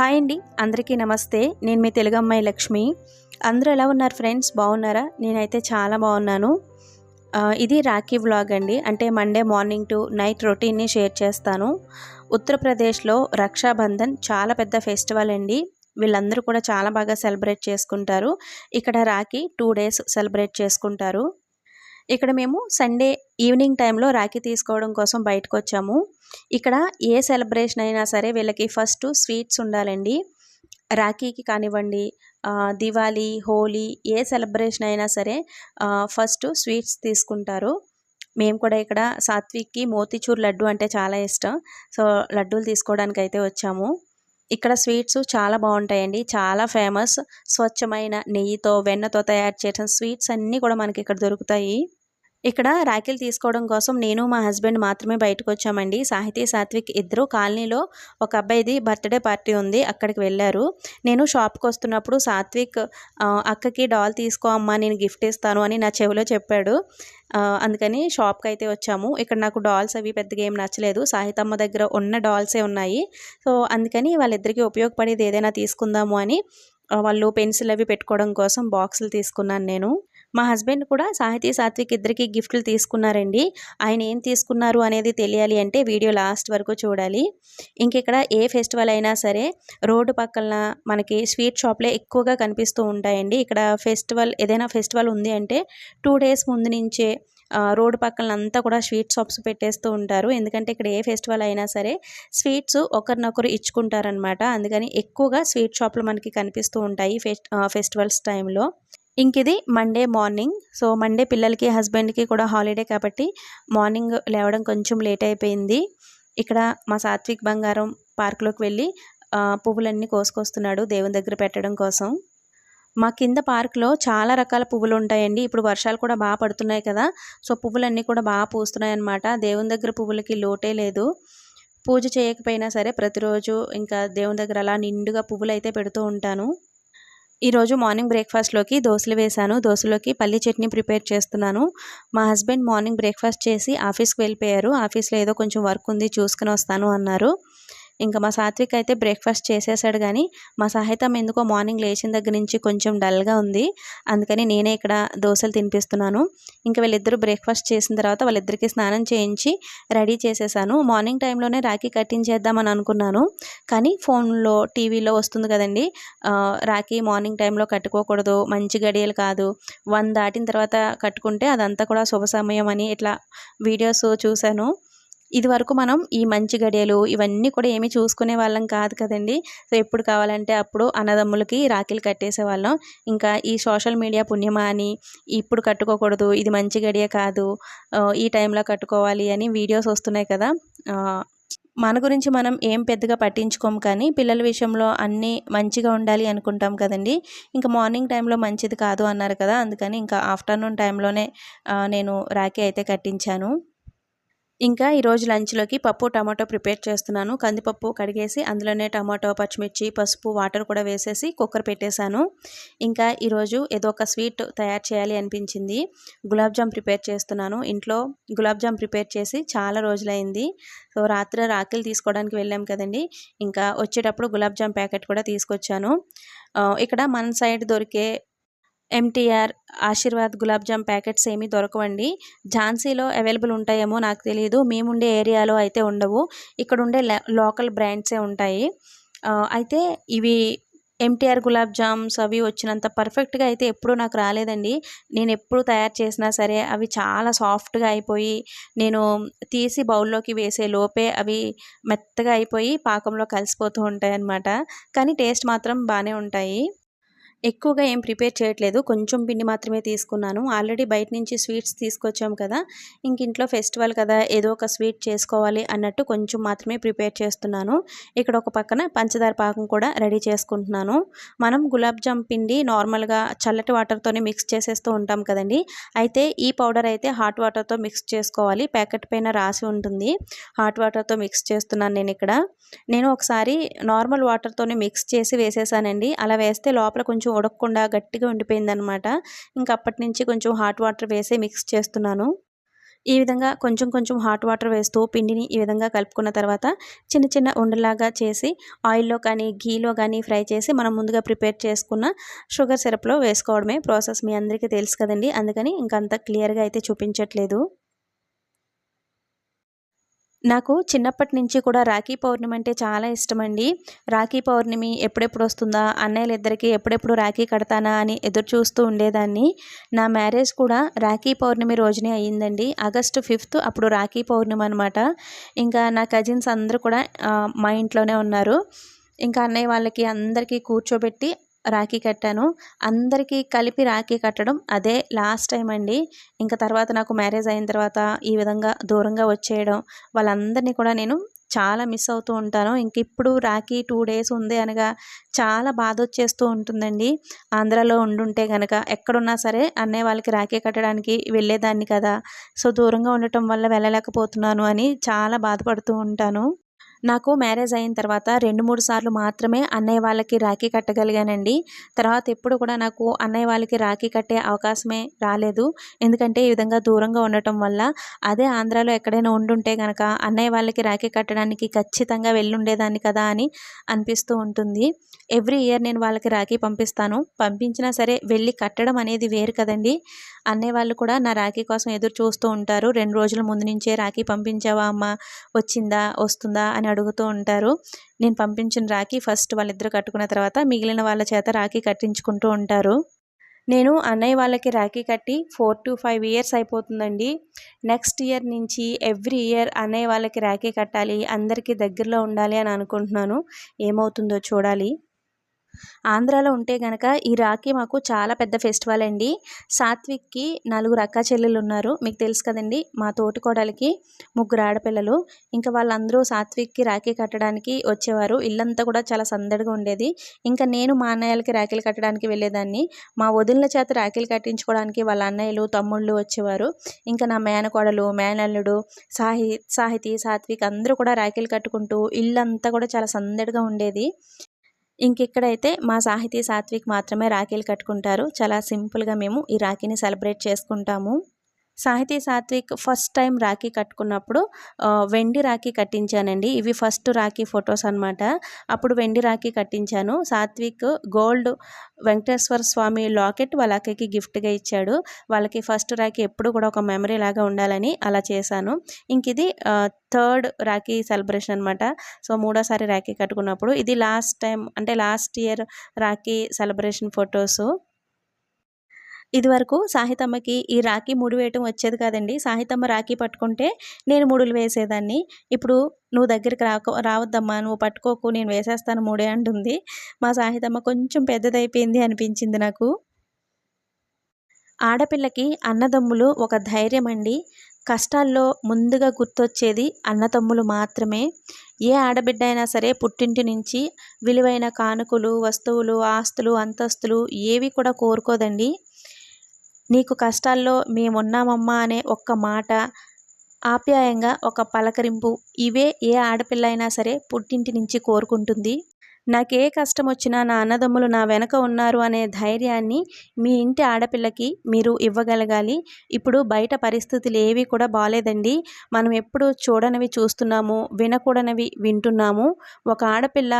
Hi అండి అందరికీ నమస్తే. నేను మీ తెలుగు అమ్మాయి లక్ష్మి. అందరూ ఎలా ఉన్నారు ఫ్రెండ్స్? బాగున్నారా? నేనైతే చాలా బాగున్నాను. ఇది రాఖీ వ్లాగ్ అండి. అంటే మండే మార్నింగ్ టు నైట్ రొటీన్ని షేర్ చేస్తాను. ఉత్తరప్రదేశ్లో రక్షాబంధన్ చాలా పెద్ద ఫెస్టివల్ అండి. వీళ్ళందరూ కూడా చాలా బాగా సెలబ్రేట్ చేసుకుంటారు. ఇక్కడ రాఖీ టూ డేస్ సెలబ్రేట్ చేసుకుంటారు. ఇక్కడ మేము సండే ఈవినింగ్ టైంలో రాఖీ తీసుకోవడం కోసం బయటకు వచ్చాము ఇక్కడ ఏ సెలబ్రేషన్ అయినా సరే వీళ్ళకి ఫస్ట్ స్వీట్స్ ఉండాలండి. రాఖీకి కానివ్వండి దివాళీ హోలీ ఏ సెలబ్రేషన్ అయినా సరే ఫస్ట్ స్వీట్స్ తీసుకుంటారు. మేము కూడా ఇక్కడ సాత్విక్కి మోతీచూర్ లడ్డు అంటే చాలా ఇష్టం. సో లడ్డూలు తీసుకోవడానికి అయితే వచ్చాము. ఇక్కడ స్వీట్స్ చాలా బాగుంటాయండి. చాలా ఫేమస్. స్వచ్ఛమైన నెయ్యితో వెన్నతో తయారు చేసిన స్వీట్స్ అన్నీ కూడా మనకి ఇక్కడ దొరుకుతాయి. ఇక్కడ రాఖీలు తీసుకోవడం కోసం నేను మా హస్బెండ్ మాత్రమే బయటకు వచ్చామండి సాహితీ సాత్విక్ ఇద్దరు కాలనీలో ఒక అబ్బాయిది బర్త్డే పార్టీ ఉంది అక్కడికి వెళ్ళారు. నేను షాప్కి వస్తున్నప్పుడు సాత్విక్ అక్కకి డాల్ తీసుకో అమ్మా నేను గిఫ్ట్ ఇస్తాను అని నా చెవిలో చెప్పాడు. అందుకని షాప్కి అయితే వచ్చాము. ఇక్కడ నాకు డాల్స్ అవి పెద్దగా ఏం నచ్చలేదు. సాహితమ్మ దగ్గర ఉన్న డాల్సే ఉన్నాయి. సో అందుకని వాళ్ళిద్దరికీ ఉపయోగపడేది ఏదైనా తీసుకుందాము అని వాళ్ళు పెన్సిల్ అవి పెట్టుకోవడం కోసం బాక్సులు తీసుకున్నాను నేను. మా హస్బెండ్ కూడా సాహితీ సాత్విక్ ఇద్దరికి గిఫ్ట్లు తీసుకున్నారండి. ఆయన ఏం తీసుకున్నారు అనేది తెలియాలి అంటే వీడియో లాస్ట్ వరకు చూడాలి. ఇంకెక్కడ ఏ ఫెస్టివల్ అయినా సరే రోడ్డు పక్కన మనకి స్వీట్ షాప్లే ఎక్కువగా కనిపిస్తూ ఉంటాయండి. ఇక్కడ ఫెస్టివల్ ఏదైనా ఫెస్టివల్ ఉంది అంటే టూ డేస్ ముందు నుంచే రోడ్డు పక్కన అంతా కూడా స్వీట్ షాప్స్ పెట్టేస్తూ ఉంటారు. ఎందుకంటే ఇక్కడ ఏ ఫెస్టివల్ అయినా సరే స్వీట్స్ ఒకరినొకరు ఇచ్చుకుంటారనమాట అందుకని ఎక్కువగా స్వీట్ షాప్లు మనకి కనిపిస్తూ ఉంటాయి ఫెస్ట్ ఫెస్టివల్స్ టైంలో. ఇంక ఇది మండే మార్నింగ్ సో మండే పిల్లలకి హస్బెండ్కి కూడా హాలిడే కాబట్టి మార్నింగ్ లేవడం కొంచెం లేట్ అయిపోయింది. ఇక్కడ మా సాత్విక్ బంగారం పార్క్లోకి వెళ్ళి పువ్వులన్నీ కోసుకొస్తున్నాడు దేవుని దగ్గర పెట్టడం కోసం. మా కింద పార్క్లో చాలా రకాల పువ్వులు ఉంటాయండి. ఇప్పుడు వర్షాలు కూడా బాగా పడుతున్నాయి కదా. సో పువ్వులన్నీ కూడా బాగా పూస్తున్నాయి అన్నమాట. దేవుని దగ్గర పువ్వులకి లోటే లేదు. పూజ చేయకపోయినా సరే ప్రతిరోజు ఇంకా దేవుని దగ్గర అలా నిండుగా పువ్వులు అయితే పెడుతూ ఉంటాను. ఈరోజు మార్నింగ్ బ్రేక్ఫాస్ట్లోకి దోశలు వేశాను. దోశలోకి పల్లి చట్నీ ప్రిపేర్ చేస్తున్నాను. మా హస్బెండ్ మార్నింగ్ బ్రేక్ఫాస్ట్ చేసి ఆఫీస్కి వెళ్ళిపోయారు. ఆఫీస్లో ఏదో కొంచెం వర్క్ ఉంది చూసుకుని వస్తాను అన్నారు. ఇంకా మా సాత్విక్ అయితే బ్రేక్ఫాస్ట్ చేసేసాడు కానీ మా సాహితం ఎందుకో మార్నింగ్ లేచిన దగ్గర నుంచి కొంచెం డల్గా ఉంది. అందుకని నేనే ఇక్కడ దోశలు తినిపిస్తున్నాను. ఇంకా వీళ్ళిద్దరూ బ్రేక్ఫాస్ట్ చేసిన తర్వాత వాళ్ళిద్దరికీ స్నానం చేయించి రెడీ చేసేసాను. మార్నింగ్ టైంలోనే రాఖీ కట్టించేద్దామని అనుకున్నాను. కానీ ఫోన్లో టీవీలో వస్తుంది కదండి రాఖీ మార్నింగ్ టైంలో కట్టుకోకూడదు మంచి గడియలు కాదు. వన్ దాటిన తర్వాత కట్టుకుంటే అదంతా కూడా శుభ సమయం అని ఇట్లా వీడియోస్ చూశాను. ఇది వరకు మనం ఈ మంచి గడియలు ఇవన్నీ కూడా ఏమీ చూసుకునే వాళ్ళం కాదు కదండి. సో ఎప్పుడు కావాలంటే అప్పుడు అన్నదమ్ములకి రాఖీలు కట్టేసేవాళ్ళం. ఇంకా ఈ సోషల్ మీడియా పుణ్యమా అని ఇప్పుడు కట్టుకోకూడదు ఇది మంచి గడియ కాదు ఈ టైంలో కట్టుకోవాలి అని వీడియోస్ వస్తున్నాయి కదా. మన గురించి మనం ఏం పెద్దగా పట్టించుకోము కానీ పిల్లల విషయంలో అన్నీ మంచిగా ఉండాలి అనుకుంటాం కదండి. ఇంకా మార్నింగ్ టైంలో మంచిది కాదు అన్నారు కదా అందుకని ఇంకా ఆఫ్టర్నూన్ టైంలోనే నేను రాఖీ అయితే కట్టించాను. ఇంకా ఈరోజు లంచ్లోకి పప్పు టమాటో ప్రిపేర్ చేస్తున్నాను. కందిపప్పు కడిగేసి అందులోనే టమాటో పచ్చిమిర్చి పసుపు వాటర్ కూడా వేసేసి కుక్కర్ పెట్టేశాను. ఇంకా ఈరోజు ఏదో ఒక స్వీట్ తయారు చేయాలి అనిపించింది. గులాబ్ జామ్ ప్రిపేర్ చేస్తున్నాను. ఇంట్లో గులాబ్ జామ్ ప్రిపేర్ చేసి చాలా రోజులైంది. సో రాత్రి రాఖీలు తీసుకోవడానికి వెళ్ళాం కదండి. ఇంకా వచ్చేటప్పుడు గులాబ్ జామ్ ప్యాకెట్ కూడా తీసుకొచ్చాను. ఇక్కడ మన సైడ్ దొరికే MTR Aashirvaad gulab jam packets ఏమీ దొరకవండి. ఝాన్సీలో అవైలబుల్ ఉంటాయేమో నాకు తెలియదు మేముండే ఏరియాలో అయితే ఉండవు. ఇక్కడ ఉండే లోకల్ బ్రాండ్సే ఉంటాయి. అయితే ఇవి ఎంటీఆర్ గులాబ్ జామ్స్ అవి వచ్చినంత పర్ఫెక్ట్గా అయితే ఎప్పుడూ నాకు రాలేదండి. నేను ఎప్పుడు తయారు చేసినా సరే అవి చాలా సాఫ్ట్గా అయిపోయి నేను తీసి బౌల్లోకి వేసే లోపే అవి మెత్తగా అయిపోయి పాకంలో కలిసిపోతూ ఉంటాయి అన్నమాట కానీ టేస్ట్ మాత్రం బాగానే ఉంటాయి. ఎక్కువగా ఏం ప్రిపేర్ చేయట్లేదు. కొంచెం పిండి మాత్రమే తీసుకున్నాను. ఆల్రెడీ బయట నుంచి స్వీట్స్ తీసుకొచ్చాం కదా. ఇంక ఇంట్లో ఫెస్టివల్ కదా ఏదో ఒక స్వీట్ చేసుకోవాలి అన్నట్టు కొంచెం మాత్రమే ప్రిపేర్ చేస్తున్నాను. ఇక్కడ ఒక పక్కన పంచదార పాకం కూడా రెడీ చేసుకుంటున్నాను. మనం గులాబ్ జామ్ పిండి నార్మల్గా చల్లటి వాటర్తోనే మిక్స్ చేసేస్తూ ఉంటాం కదండి. అయితే ఈ పౌడర్ అయితే హాట్ వాటర్తో మిక్స్ చేసుకోవాలి. ప్యాకెట్ పైన రాసి ఉంటుంది. హాట్ వాటర్తో మిక్స్ చేస్తున్నాను నేను ఇక్కడ. నేను ఒకసారి నార్మల్ వాటర్తోనే మిక్స్ చేసి వేసేసానండి. అలా వేస్తే లోపల కొంచెం ఉడకకుండా గట్టిగా ఉండిపోయిందనమాట ఇంకా అప్పటి నుంచి కొంచెం హాట్ వాటర్ వేసి మిక్స్ చేస్తున్నాను. ఈ విధంగా కొంచెం కొంచెం హాట్ వాటర్ వేస్తూ పిండిని ఈ విధంగా కలుపుకున్న తర్వాత చిన్న చిన్న ఉండలాగా చేసి ఆయిల్లో కానీ ఘీలో కానీ ఫ్రై చేసి మనం ముందుగా ప్రిపేర్ చేసుకున్న షుగర్ సిరప్లో వేసుకోవడమే ప్రాసెస్. మీ అందరికీ తెలుసు కదండి. అందుకని ఇంకంత క్లియర్గా అయితే చూపించట్లేదు. నాకు చిన్నప్పటి నుంచి కూడా రాఖీ పౌర్ణమి అంటే చాలా ఇష్టమండి. రాఖీ పౌర్ణమి ఎప్పుడెప్పుడు వస్తుందా అన్నయ్యలిద్దరికీ ఎప్పుడెప్పుడు రాఖీ కడతానా అని ఎదురు చూస్తూ ఉండేదాన్ని. నా మ్యారేజ్ కూడా రాఖీ పౌర్ణమి రోజునే అయ్యిందండి. ఆగస్టు ఫిఫ్త్ అప్పుడు రాఖీ పౌర్ణమి అనమాట ఇంకా నా కజిన్స్ అందరూ కూడా మా ఇంట్లోనే ఉన్నారు. ఇంకా అన్నయ్య వాళ్ళకి అందరికీ కూర్చోబెట్టి రాఖీ కట్టాను. అందరికీ కలిపి రాఖీ కట్టడం అదే లాస్ట్ టైం అండి. ఇంకా తర్వాత నాకు మ్యారేజ్ అయిన తర్వాత ఈ విధంగా దూరంగా వచ్చేయడం వాళ్ళందరినీ కూడా నేను చాలా మిస్ అవుతూ ఉంటాను. ఇంక ఇప్పుడు రాఖీ టూ డేస్ ఉంది అనగా చాలా బాధ వచ్చేస్తూ ఉంటుందండి. ఆంధ్రాలో ఉండుంటే కనుక ఎక్కడున్నా సరే అన్నయ్య వాళ్ళకి రాఖీ కట్టడానికి వెళ్ళేదాన్ని కదా. సో దూరంగా ఉండటం వల్ల వెళ్ళలేకపోతున్నాను అని చాలా బాధపడుతూ ఉంటాను. నాకు మ్యారేజ్ అయిన తర్వాత రెండు మూడు సార్లు మాత్రమే అన్నయ్య వాళ్ళకి రాఖీ కట్టగలిగానండి. తర్వాత ఎప్పుడు కూడా నాకు అన్నయ్య వాళ్ళకి రాఖీ కట్టే అవకాశమే రాలేదు. ఎందుకంటే ఈ విధంగా దూరంగా ఉండటం వల్ల అదే ఆంధ్రాలో ఎక్కడైనా ఉండుంటే కనుక అన్నయ్య వాళ్ళకి రాఖీ కట్టడానికి ఖచ్చితంగా వెళ్ళుండేదాన్ని కదా అని అనిపిస్తూ ఉంటుంది. ఎవ్రీ ఇయర్ నేను వాళ్ళకి రాఖీ పంపిస్తాను. పంపించినా సరే వెళ్ళి కట్టడం అనేది వేరు కదండి. అన్నయ్య వాళ్ళు కూడా నా రాఖీ కోసం ఎదురు చూస్తూ ఉంటారు. రెండు రోజుల ముందు నుంచే రాఖీ పంపించావా అమ్మ? వచ్చిందా? వస్తుందా? అని అడుగుతూ ఉంటారు. నేను పంపించిన రాఖీ ఫస్ట్ వాళ్ళిద్దరు కట్టుకున్న తర్వాత మిగిలిన వాళ్ళ చేత రాఖీ కట్టించుకుంటూ ఉంటారు. నేను అన్నయ్య వాళ్ళకి రాఖీ కట్టి ఫోర్ టు ఫైవ్ ఇయర్స్ అయిపోతుందండి. నెక్స్ట్ ఇయర్ నుంచి ఎవ్రీ ఇయర్ అన్నయ్య వాళ్ళకి రాఖీ కట్టాలి అందరికీ దగ్గరలో ఉండాలి అని అనుకుంటున్నాను. ఏమవుతుందో చూడాలి. ఆంధ్రాలో ఉంటే కనుక ఈ రాఖీ మాకు చాలా పెద్ద ఫెస్టివల్ అండి. సాత్విక్కి నలుగురు అక్క చెల్లెలు ఉన్నారు. మీకు తెలుసు కదండి మా తోటి కోడలికి ముగ్గురు ఆడపిల్లలు. ఇంకా వాళ్ళందరూ సాత్విక్కి రాఖీ కట్టడానికి వచ్చేవారు. ఇల్లంతా కూడా చాలా సందడిగా ఉండేది. ఇంకా నేను మా అన్నయ్యలకి రాఖీలు కట్టడానికి వెళ్ళేదాన్ని. మా వదిలిన చేత రాఖీలు కట్టించుకోవడానికి వాళ్ళ అన్నయ్యలు తమ్ముళ్ళు వచ్చేవారు. ఇంకా నా మేనకోడలు మేనల్లుడు సాహి సాహితీ సాత్విక్ అందరూ కూడా రాఖీలు కట్టుకుంటూ ఇల్లంతా కూడా చాలా సందడిగా ఉండేది. ఇంకెక్కడైతే మా సాహితీ సాత్విక్ మాత్రమే రాఖీలు కట్టుకుంటారు చాలా సింపుల్గా మేము ఈ రాఖీని సెలబ్రేట్ చేసుకుంటాము. సాహితీ సాత్విక్ ఫస్ట్ టైం రాఖీ కట్టుకున్నప్పుడు వెండి రాఖీ కట్టించానండి. ఇవి ఫస్ట్ రాఖీ ఫొటోస్ అనమాట అప్పుడు వెండి రాఖీ కట్టించాను. సాత్విక్ గోల్డ్ వెంకటేశ్వర స్వామి లాకెట్ వాళ్ళ అక్కకి గిఫ్ట్గా ఇచ్చాడు. వాళ్ళకి ఫస్ట్ రాఖీ ఎప్పుడు కూడా ఒక మెమరీ లాగా ఉండాలని అలా చేశాను. ఇంక ఇది థర్డ్ రాఖీ సెలబ్రేషన్ అనమాట సో మూడోసారి రాఖీ కట్టుకున్నప్పుడు ఇది లాస్ట్ టైం అంటే last year rakhi celebration photos. ఇదివరకు సాహితమ్మకి ఈ రాఖీ ముడి వేయటం వచ్చేది కాదండి. సాహితమ్మ రాఖీ పట్టుకుంటే నేను ముడులు వేసేదాన్ని. ఇప్పుడు నువ్వు దగ్గరికి రాక రావద్దమ్మా నువ్వు పట్టుకోకు నేను వేసేస్తాను మూడే అంటుంది. మా సాహితమ్మ కొంచెం పెద్దదైపోయింది అనిపించింది నాకు. ఆడపిల్లకి అన్నదమ్ములు ఒక ధైర్యం అండి కష్టాల్లో ముందుగా గుర్తొచ్చేది అన్నతమ్ములు మాత్రమే. ఏ ఆడబిడ్డ అయినా సరే పుట్టింటి నుంచి విలువైన కానుకలు వస్తువులు ఆస్తులు అంతస్తులు ఏవి కూడా కోరుకోదండి. నీకు కష్టాల్లో మేమున్నామమ్మా అనే ఒక్క మాట ఆప్యాయంగా ఒక పలకరింపు ఇవే ఏ ఆడపిల్ల అయినా సరే పుట్టింటి నుంచి కోరుకుంటుంది. నాకే కష్టం వచ్చినా నా అన్నదమ్ములు నా వెనక ఉన్నారు అనే ధైర్యాన్ని మీ ఇంటి ఆడపిల్లకి మీరు ఇవ్వగలగాలి. ఇప్పుడు బయట పరిస్థితులు ఏవి కూడా బాగాలేదండి మనం ఎప్పుడు చూడనివి చూస్తున్నాము వినకూడనివి వింటున్నాము. ఒక ఆడపిల్ల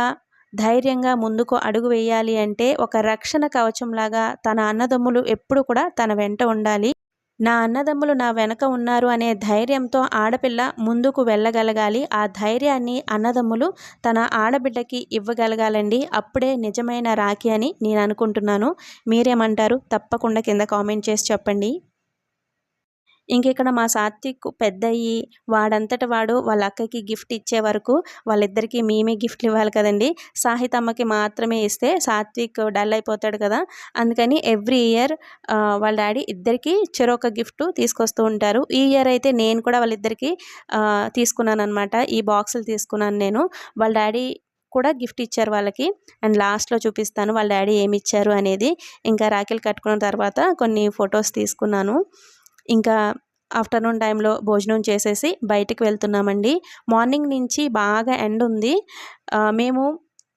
ధైర్యంగా ముందుకు అడుగు వేయాలి అంటే ఒక రక్షణ కవచంలాగా తన అన్నదమ్ములు ఎప్పుడు కూడా తన వెంట ఉండాలి. నా అన్నదమ్ములు నా వెనక ఉన్నారు అనే ధైర్యంతో ఆడపిల్ల ముందుకు వెళ్ళగలగాలి. ఆ ధైర్యాన్ని అన్నదమ్ములు తన ఆడబిడ్డకి ఇవ్వగలగాలండి. అప్పుడే నిజమైన రాఖీ అని నేను అనుకుంటున్నాను. మీరేమంటారు? తప్పకుండా కింద కామెంట్ చేసి చెప్పండి. ఇంకెక్కడ మా సాత్విక్ పెద్దయ్యి వాడంతట వాడు వాళ్ళ అక్కకి గిఫ్ట్ ఇచ్చే వరకు వాళ్ళిద్దరికీ మేమే గిఫ్ట్లు ఇవ్వాలి కదండి. సాహిత్ అమ్మకి మాత్రమే ఇస్తే సాత్విక్ డల్ అయిపోతాడు కదా. అందుకని ఎవ్రీ ఇయర్ వాళ్ళ డాడీ ఇద్దరికీ చెరొక గిఫ్ట్ తీసుకొస్తూ ఉంటారు. ఈ ఇయర్ అయితే నేను కూడా వాళ్ళిద్దరికీ తీసుకున్నాను అనమాట ఈ బాక్సులు తీసుకున్నాను నేను. వాళ్ళ డాడీ కూడా గిఫ్ట్ ఇచ్చారు వాళ్ళకి. అండ్ లాస్ట్లో చూపిస్తాను వాళ్ళ డాడీ ఏమి ఇచ్చారు అనేది. ఇంకా రాఖీలు కట్టుకున్న తర్వాత కొన్ని ఫొటోస్ తీసుకున్నాను. ఇంకా ఆఫ్టర్నూన్ టైంలో భోజనం చేసేసి బయటికి వెళ్తున్నామండి. మార్నింగ్ నుంచి బాగా ఎండ్ ఉంది. మేము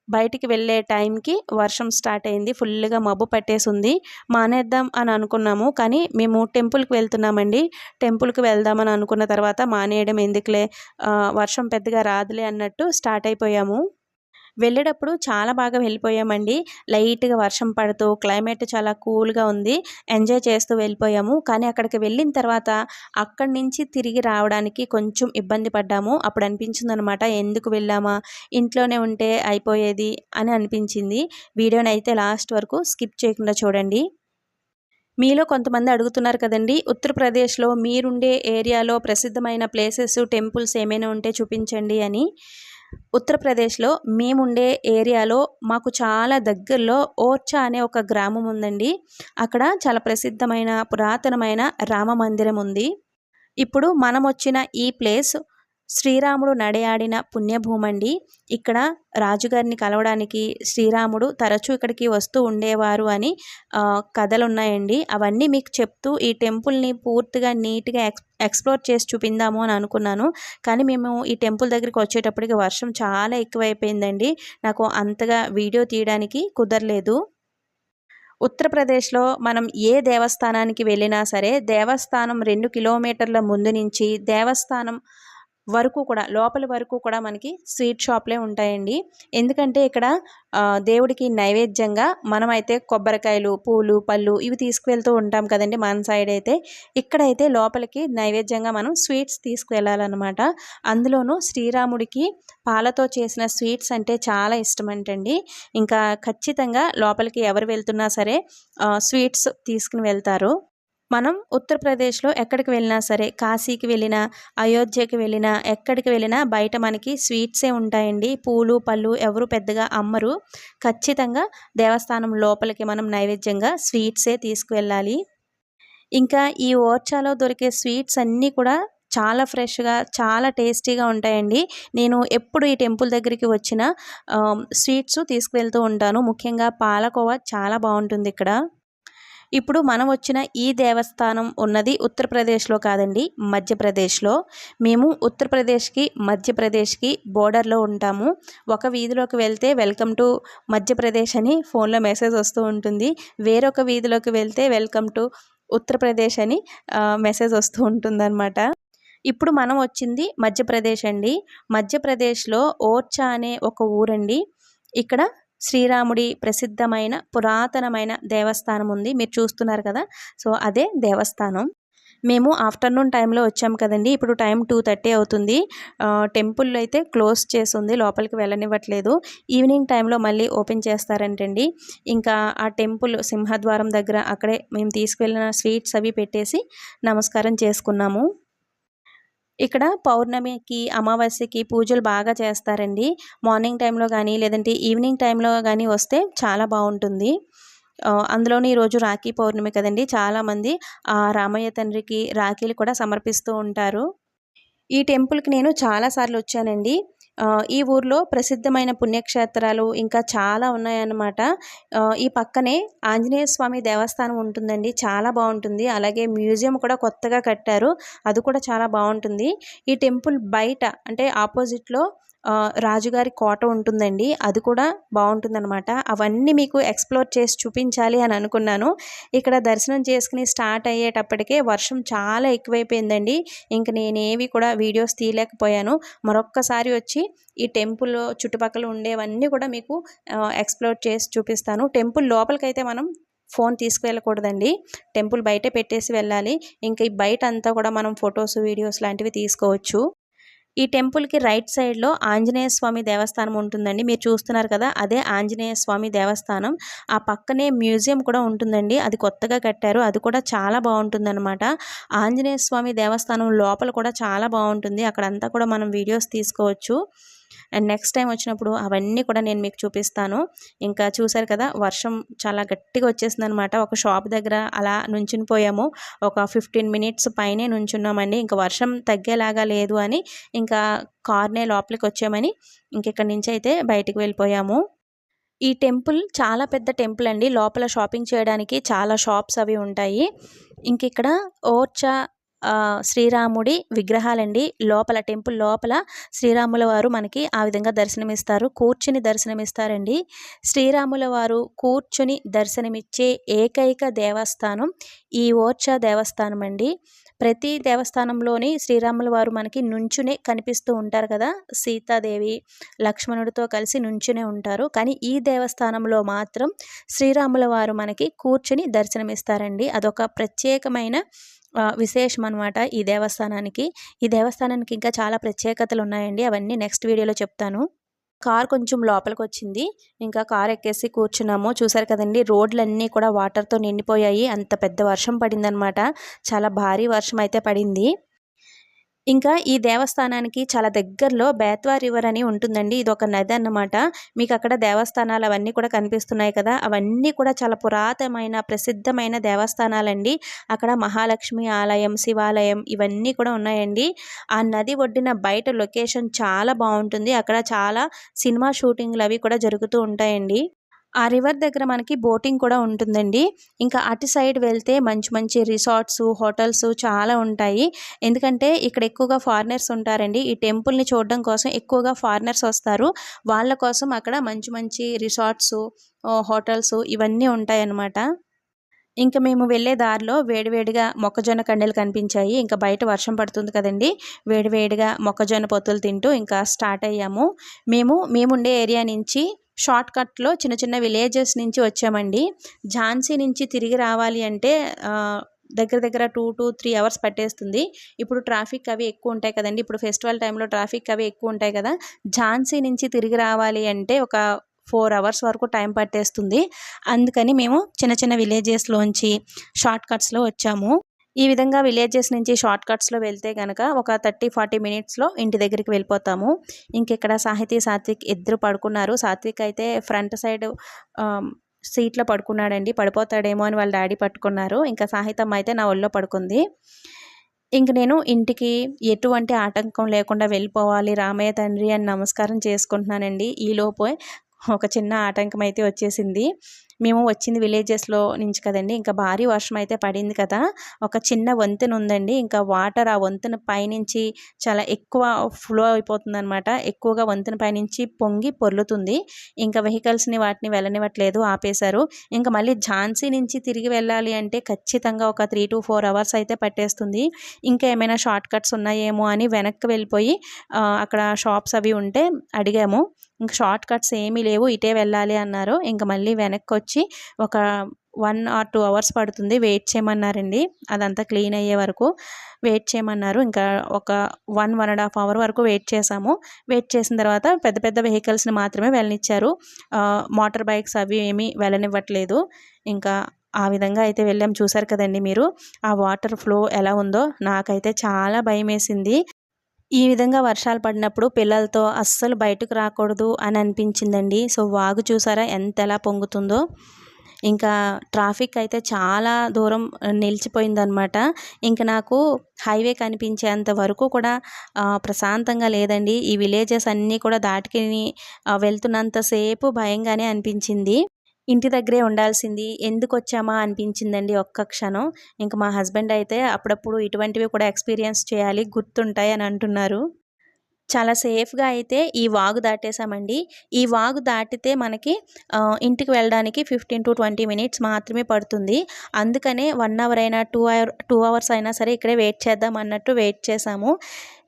బయటికి వెళ్ళే టైంకి వర్షం స్టార్ట్ అయింది. ఫుల్గా మబ్బు పట్టేసి ఉంది మానేద్దాం అని అనుకున్నాము కానీ మేము టెంపుల్కి వెళ్తున్నామండి. టెంపుల్కి వెళ్దామని అనుకున్న తర్వాత మానేయడం ఎందుకులే? వర్షం పెద్దగా రాదులే అన్నట్టు స్టార్ట్ అయిపోయాము. వెళ్ళేటప్పుడు చాలా బాగా వెళ్ళిపోయామండి. లైట్గా వర్షం పడుతూ క్లైమేట్ చాలా కూల్గా ఉంది. ఎంజాయ్ చేస్తూ వెళ్ళిపోయాము. కానీ అక్కడికి వెళ్ళిన తర్వాత అక్కడి నుంచి తిరిగి రావడానికి కొంచెం ఇబ్బంది పడ్డాము. అప్పుడు అనిపించింది అనమాట ఎందుకు వెళ్ళామా? ఇంట్లోనే ఉంటే అయిపోయేది అని అనిపించింది. వీడియోని అయితే లాస్ట్ వరకు స్కిప్ చేయకుండా చూడండి. మీలో కొంతమంది అడుగుతున్నారు కదండి ఉత్తరప్రదేశ్లో మీరుండే ఏరియాలో ప్రసిద్ధమైన ప్లేసెస్ టెంపుల్స్ ఏమైనా ఉంటే చూపించండి అని. ఉత్తరప్రదేశ్లో మేముండే ఏరియాలో మాకు చాలా దగ్గరలో ఓర్చా అనే ఒక గ్రామం ఉందండి. అక్కడ చాలా ప్రసిద్ధమైన పురాతనమైన రామ మందిరం ఉంది ఇప్పుడు మనం వచ్చిన ఈ ప్లేస్ శ్రీరాముడు నడయాడిన పుణ్యభూమండి. ఇక్కడ రాజుగారిని కలవడానికి శ్రీరాముడు తరచూ ఇక్కడికి వస్తూ ఉండేవారు అని కథలు ఉన్నాయండి అవన్నీ మీకు చెప్తూ ఈ టెంపుల్ని పూర్తిగా నీట్గా ఎక్స్ ఎక్స్ప్లోర్ చేసి చూపిందాము అని అనుకున్నాను. కానీ మేము ఈ టెంపుల్ దగ్గరికి వచ్చేటప్పటికి వర్షం చాలా ఎక్కువైపోయిందండి. నాకు అంతగా వీడియో తీయడానికి కుదరలేదు. ఉత్తరప్రదేశ్లో మనం ఏ దేవస్థానానికి వెళ్ళినా సరే దేవస్థానం రెండు కిలోమీటర్ల ముందు నుంచి దేవస్థానం వరకు కూడా లోపల వరకు కూడా మనకి స్వీట్ షాప్లే ఉంటాయండి. ఎందుకంటే ఇక్కడ దేవుడికి నైవేద్యంగా మనమైతే కొబ్బరికాయలు పూలు పళ్ళు ఇవి తీసుకువెళ్తూ ఉంటాం కదండి మన సైడ్ అయితే. ఇక్కడైతే లోపలికి నైవేద్యంగా మనం స్వీట్స్ తీసుకువెళ్ళాలన్నమాట. అందులోనూ శ్రీరాముడికి పాలతో చేసిన స్వీట్స్ అంటే చాలా ఇష్టం అంటండి ఇంకా ఖచ్చితంగా లోపలికి ఎవరు వెళ్తున్నా సరే స్వీట్స్ తీసుకుని వెళ్తారు. మనం ఉత్తరప్రదేశ్లో ఎక్కడికి వెళ్ళినా సరే కాశీకి వెళ్ళినా అయోధ్యకి వెళ్ళినా ఎక్కడికి వెళ్ళినా బయట మనకి స్వీట్సే ఉంటాయండి. పూలు పళ్ళు ఎవరు పెద్దగా అమ్మరు. ఖచ్చితంగా దేవస్థానం లోపలికి మనం నైవేద్యంగా స్వీట్సే తీసుకువెళ్ళాలి. ఇంకా ఈ ఓర్చాలో దొరికే స్వీట్స్ అన్నీ కూడా చాలా ఫ్రెష్గా చాలా టేస్టీగా ఉంటాయండి. నేను ఎప్పుడు ఈ టెంపుల్ దగ్గరికి వచ్చిన స్వీట్స్ తీసుకువెళ్తూ ఉంటాను. ముఖ్యంగా పాలకోవా చాలా బాగుంటుంది ఇక్కడ. ఇప్పుడు మనం వచ్చిన ఈ దేవస్థానం ఉన్నది ఉత్తరప్రదేశ్లో కాదండి మధ్యప్రదేశ్లో. మేము ఉత్తరప్రదేశ్కి మధ్యప్రదేశ్కి బోర్డర్లో ఉంటాము. ఒక వీధిలోకి వెళ్తే వెల్కమ్ టు మధ్యప్రదేశ్ అని ఫోన్లో మెసేజ్ వస్తూ ఉంటుంది. వేరొక వీధిలోకి వెళ్తే వెల్కమ్ టు ఉత్తరప్రదేశ్ అని మెసేజ్ వస్తూ ఉంటుందన్నమాట. ఇప్పుడు మనం వచ్చింది మధ్యప్రదేశ్ అండి. మధ్యప్రదేశ్లో ఓర్చా అనే ఒక ఊరండి. ఇక్కడ శ్రీరాముడి ప్రసిద్ధమైన పురాతనమైన దేవస్థానం ఉంది. మీరు చూస్తున్నారు కదా? సో అదే దేవస్థానం. మేము ఆఫ్టర్నూన్ టైంలో వచ్చాం కదండి. ఇప్పుడు టైం టూ థర్టీ అవుతుంది. టెంపుల్ అయితే క్లోజ్ చేసింది లోపలికి వెళ్ళనివ్వట్లేదు. ఈవినింగ్ టైంలో మళ్ళీ ఓపెన్ చేస్తారంటండి. ఇంకా ఆ టెంపుల్ సింహద్వారం దగ్గర అక్కడే మేము తీసుకువెళ్ళిన స్వీట్స్ అవి పెట్టేసి నమస్కారం చేసుకున్నాము. ఇక్కడ పౌర్ణమికి అమావాస్యకి పూజలు బాగా చేస్తారండి. మార్నింగ్ టైంలో కానీ లేదంటే ఈవినింగ్ టైంలో కానీ వస్తే చాలా బాగుంటుంది. అందులోని ఈరోజు రాఖీ పౌర్ణమి కదండి. చాలామంది రామయ్య తండ్రికి రాఖీలు కూడా సమర్పిస్తూ ఉంటారు. ఈ టెంపుల్కి నేను చాలాసార్లు వచ్చానండి. ఈ ఊర్లో ప్రసిద్ధమైన పుణ్యక్షేత్రాలు ఇంకా చాలా ఉన్నాయన్నమాట. ఈ పక్కనే ఆంజనేయ స్వామి దేవస్థానం ఉంటుందండి. చాలా బాగుంటుంది. అలాగే మ్యూజియం కూడా కొత్తగా కట్టారు. అది కూడా చాలా బాగుంటుంది. ఈ టెంపుల్ బయట అంటే ఆపోజిట్లో రాజుగారి కోట ఉంటుందండి. అది కూడా బాగుంటుందన్నమాట. అవన్నీ మీకు ఎక్స్ప్లోర్ చేసి చూపించాలి అని అనుకున్నాను. ఇక్కడ దర్శనం చేసుకుని స్టార్ట్ అయ్యేటప్పటికే వర్షం చాలా ఎక్కువైపోయిందండి. ఇంక నేనేవి కూడా వీడియోస్ తీయలేకపోయాను. మరొక్కసారి వచ్చి ఈ టెంపుల్ చుట్టుపక్కల ఉండేవన్నీ కూడా మీకు ఎక్స్ప్లోర్ చేసి చూపిస్తాను. టెంపుల్ లోపలికైతే మనం ఫోన్ తీసుకువెళ్ళకూడదండి. టెంపుల్ బయటే పెట్టేసి వెళ్ళాలి. ఇంకా ఈ బయట అంతా కూడా మనం ఫొటోస్ వీడియోస్ లాంటివి తీసుకోవచ్చు. ఈ టెంపుల్కి రైట్ సైడ్లో ఆంజనేయ స్వామి దేవస్థానం ఉంటుందండి. మీరు చూస్తున్నారు కదా అదే ఆంజనేయ స్వామి దేవస్థానం. ఆ పక్కనే మ్యూజియం కూడా ఉంటుందండి. అది కొత్తగా కట్టారు. అది కూడా చాలా బాగుంటుందన్నమాట. ఆంజనేయ స్వామి దేవస్థానం లోపల కూడా చాలా బాగుంటుంది. అక్కడంతా కూడా మనం వీడియోస్ తీసుకోవచ్చు. అండ్ నెక్స్ట్ టైం వచ్చినప్పుడు అవన్నీ కూడా నేను మీకు చూపిస్తాను. ఇంకా చూసారు కదా వర్షం చాలా గట్టిగా వచ్చేసింది అనమాట ఒక షాప్ దగ్గర అలా నుంచుని పోయాము. ఒక ఫిఫ్టీన్ మినిట్స్ పైనే నుంచున్నామండి. ఇంకా వర్షం తగ్గేలాగా లేదు అని ఇంకా కార్నే లోపలికి వచ్చామని ఇంక ఇక్కడి నుంచి అయితే బయటికి వెళ్ళిపోయాము. ఈ టెంపుల్ చాలా పెద్ద టెంపుల్ అండి. లోపల షాపింగ్ చేయడానికి చాలా షాప్స్ అవి ఉంటాయి. ఇంక ఇక్కడ ఓర్చా శ్రీరాముడి విగ్రహాలండి. లోపల టెంపుల్ లోపల శ్రీరాముల వారు మనకి ఆ విధంగా దర్శనమిస్తారు. కూర్చుని దర్శనమిస్తారండి. శ్రీరాముల వారు కూర్చుని దర్శనమిచ్చే ఏకైక దేవస్థానం ఈ ఓర్చా దేవస్థానం అండి ప్రతి దేవస్థానంలోని శ్రీరాముల వారు మనకి నుంచునే కనిపిస్తూ ఉంటారు కదా. సీతాదేవి లక్ష్మణుడితో కలిసి నుంచునే ఉంటారు. కానీ ఈ దేవస్థానంలో మాత్రం శ్రీరాముల వారు మనకి కూర్చుని దర్శనమిస్తారండి. అదొక ప్రత్యేకమైన విశేషం అనమాట ఈ దేవస్థానానికి. ఈ దేవస్థానానికి ఇంకా చాలా ప్రత్యేకతలు ఉన్నాయండి అవన్నీ నెక్స్ట్ వీడియోలో చెప్తాను. కార్ కొంచెం లోపలికి వచ్చింది ఇంకా కార్ ఎక్కేసి కూర్చున్నాము. చూసారు కదండి రోడ్లన్నీ కూడా వాటర్తో నిండిపోయాయి. అంత పెద్ద వర్షం పడిందనమాట చాలా భారీ వర్షం అయితే పడింది. ఇంకా ఈ దేవస్థానానికి చాలా దగ్గరలో బేత్వా రివర్ అని ఉంటుందండి. ఇది ఒక నది అన్నమాట. మీకు అక్కడ దేవస్థానాలు అవన్నీ కూడా కనిపిస్తున్నాయి కదా. అవన్నీ కూడా చాలా పురాతనమైన ప్రసిద్ధమైన దేవస్థానాలండి. అక్కడ మహాలక్ష్మి ఆలయం శివాలయం ఇవన్నీ కూడా ఉన్నాయండి. ఆ నది ఒడ్డిన బయట లొకేషన్ చాలా బాగుంటుంది. అక్కడ చాలా సినిమా షూటింగ్లు అవి కూడా జరుగుతూ ఉంటాయండి. ఆ రివర్ దగ్గర మనకి బోటింగ్ కూడా ఉంటుందండి. ఇంకా అటు సైడ్ వెళ్తే మంచి మంచి రిసార్ట్స్ హోటల్స్ చాలా ఉంటాయి. ఎందుకంటే ఇక్కడ ఎక్కువగా ఫారినర్స్ ఉంటారండి. ఈ టెంపుల్ని చూడడం కోసం ఎక్కువగా ఫారినర్స్ వస్తారు. వాళ్ళ కోసం అక్కడ మంచి మంచి రిసార్ట్స్ హోటల్స్ ఇవన్నీ ఉంటాయన్నమాట. ఇంకా మేము వెళ్ళే దారిలో వేడివేడిగా మొక్కజొన్న కండెలు కనిపించాయి. ఇంకా బయట వర్షం పడుతుంది కదండి. వేడివేడిగా మొక్కజొన్న పొత్తులు తింటూ ఇంకా స్టార్ట్ అయ్యాము. మేము మేముండే ఏరియా నుంచి షార్ట్ కట్లో చిన్న చిన్న విలేజెస్ నుంచి వచ్చామండి. ఝాన్సీ నుంచి తిరిగి రావాలి అంటే దగ్గర దగ్గర టూ టు త్రీ అవర్స్ పట్టేస్తుంది. ఇప్పుడు ట్రాఫిక్ అవి ఎక్కువ ఉంటాయి కదండి. ఇప్పుడు ఫెస్టివల్ టైంలో ట్రాఫిక్ అవి ఎక్కువ ఉంటాయి కదా. ఝాన్సీ నుంచి తిరిగి రావాలి అంటే ఒక ఫోర్ అవర్స్ వరకు టైం పట్టేస్తుంది. అందుకని మేము చిన్న చిన్న విలేజెస్లోంచి షార్ట్ కట్స్లో వచ్చాము. ఈ విధంగా విలేజెస్ నుంచి షార్ట్ కట్స్లో వెళ్తే కనుక ఒక థర్టీ ఫార్టీ మినిట్స్లో ఇంటి దగ్గరికి వెళ్ళిపోతాము. ఇంకెక్కడ సాహితీ సాత్విక్ ఇద్దరు పడుకున్నారు. సాత్విక్ అయితే ఫ్రంట్ సైడ్ సీట్లో పడుకున్నాడండి. పడిపోతాడేమో అని వాళ్ళ డాడీ పట్టుకున్నారు. ఇంకా సాహితమ్మ అయితే నా ఒళ్ళో పడుకుంది. ఇంక నేను ఇంటికి ఎటువంటి ఆటంకం లేకుండా వెళ్ళిపోవాలి. రామయ్య తండ్రి అని నమస్కారం చేసుకుంటున్నానండి. ఈలోపు ఒక చిన్న ఆటంకం అయితే వచ్చేసింది. మేము వచ్చింది విలేజెస్లో నుంచి కదండి. ఇంకా భారీ వర్షం అయితే పడింది కదా. ఒక చిన్న వంతెన ఉందండి ఇంకా వాటర్ ఆ వంతెన పైనుంచి చాలా ఎక్కువ ఫ్లో అయిపోతుంది అనమాట ఎక్కువగా వంతెన పైనుంచి పొంగి పొర్లుతుంది. ఇంకా వెహికల్స్ని వాటిని వెళ్ళనివ్వట్లేదు ఆపేశారు. ఇంకా మళ్ళీ ఝాన్సీ నుంచి తిరిగి వెళ్ళాలి అంటే ఖచ్చితంగా ఒక త్రీ టు ఫోర్ అవర్స్ అయితే పట్టేస్తుంది. ఇంకా ఏమైనా షార్ట్ కట్స్ ఉన్నాయేమో అని వెనక్కి వెళ్ళిపోయి అక్కడ షాప్స్ అవి ఉంటే అడిగాము. ఇంకా షార్ట్ కట్స్ ఏమీ లేవు ఇటే వెళ్ళాలి అన్నారు. ఇంకా మళ్ళీ వెనక్కి వచ్చి ఒక వన్ ఆర్ టూ అవర్స్ పడుతుంది. వెయిట్ చేయమన్నారండి. అదంతా క్లీన్ అయ్యే వరకు వెయిట్ చేయమన్నారు. ఇంకా ఒక one one and half hour వరకు వెయిట్ చేసాము వెయిట్ చేసిన తర్వాత పెద్ద పెద్ద వెహికల్స్ని మాత్రమే వెళ్ళనిచ్చారు. మోటార్ బైక్స్ అవి ఏమీ వెళ్ళనివ్వట్లేదు. ఇంకా ఆ విధంగా అయితే వెళ్ళాం. చూసారు కదండి మీరు. ఆ వాటర్ ఫ్లో ఎలా ఉందో నాకైతే చాలా భయం వేసింది ఈ విధంగా వర్షాలు పడినప్పుడు పిల్లలతో అస్సలు బయటకు రాకూడదు అని అనిపించిందండి. సో వాగు చూసారా ఎంత ఎలా పొంగుతుందో. ఇంకా ట్రాఫిక్ అయితే చాలా దూరం నిలిచిపోయిందనమాట ఇంకా నాకు హైవే కనిపించేంత వరకు కూడా ప్రశాంతంగా లేదండి. ఈ విలేజెస్ అన్నీ కూడా దాటుకుని వెళ్తున్నంతసేపు భయంగానే అనిపించింది. ఇంటి దగ్గరే ఉండాల్సింది. ఎందుకు వచ్చామా అనిపించిందండి ఒక్క క్షణం. ఇంకా మా హస్బెండ్ అయితే అప్పుడప్పుడు ఇటువంటివి కూడా ఎక్స్పీరియన్స్ చేయాలి గుర్తుంటాయి అని అంటున్నారు. చాలా సేఫ్గా అయితే ఈ వాగు దాటేసామండి. ఈ వాగు దాటితే మనకి ఇంటికి వెళ్ళడానికి ఫిఫ్టీన్ టు ట్వంటీ మినిట్స్ మాత్రమే పడుతుంది. అందుకనే వన్ అవర్ అయినా టూ అవర్ టూ అవర్స్ అయినా సరే ఇక్కడే వెయిట్ చేద్దాం అన్నట్టు వెయిట్ చేసాము.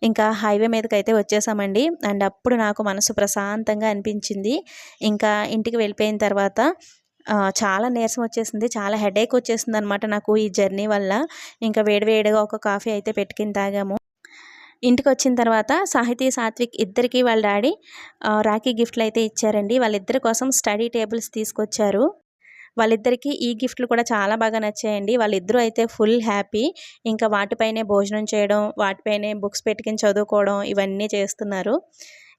ఇంకా హైవే మీదకి అయితే వచ్చేసామండి. అండ్ అప్పుడు నాకు మనసు ప్రశాంతంగా అనిపించింది. ఇంకా ఇంటికి వెళ్ళిపోయిన తర్వాత చాలా నీరసం వచ్చేసింది. చాలా హెడేక్ వచ్చేసింది అనమాట నాకు ఈ జర్నీ వల్ల. ఇంకా వేడివేడిగా ఒక కాఫీ అయితే పెట్టుకుని తాగాము. ఇంటికి వచ్చిన తర్వాత సాహితీ సాత్విక్ ఇద్దరికి వాళ్ళ డాడీ రాఖీ గిఫ్ట్లు అయితే ఇచ్చారండి. వాళ్ళిద్దరి కోసం స్టడీ టేబుల్స్ తీసుకొచ్చారు. వాళ్ళిద్దరికీ ఈ గిఫ్ట్లు కూడా చాలా బాగా నచ్చాయండి. వాళ్ళిద్దరూ అయితే ఫుల్ హ్యాపీ. ఇంకా వాటిపైనే భోజనం చేయడం వాటిపైనే బుక్స్ పెట్టుకుని చదువుకోవడం ఇవన్నీ చేస్తున్నారు.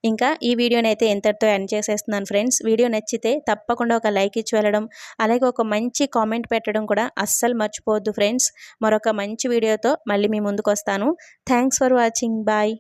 ఇంకా ఈ వీడియోని అయితే ఎంతటితో ఎండ్ చేసేస్తున్నాను ఫ్రెండ్స్. వీడియో నచ్చితే తప్పకుండా ఒక లైక్ ఇచ్చి వెళ్ళడం అలాగే ఒక మంచి కామెంట్ పెట్టడం కూడా అస్సలు మర్చిపోవద్దు ఫ్రెండ్స్. మరొక మంచి వీడియోతో మళ్ళీ మీ ముందుకు వస్తాను. Thanks for watching bye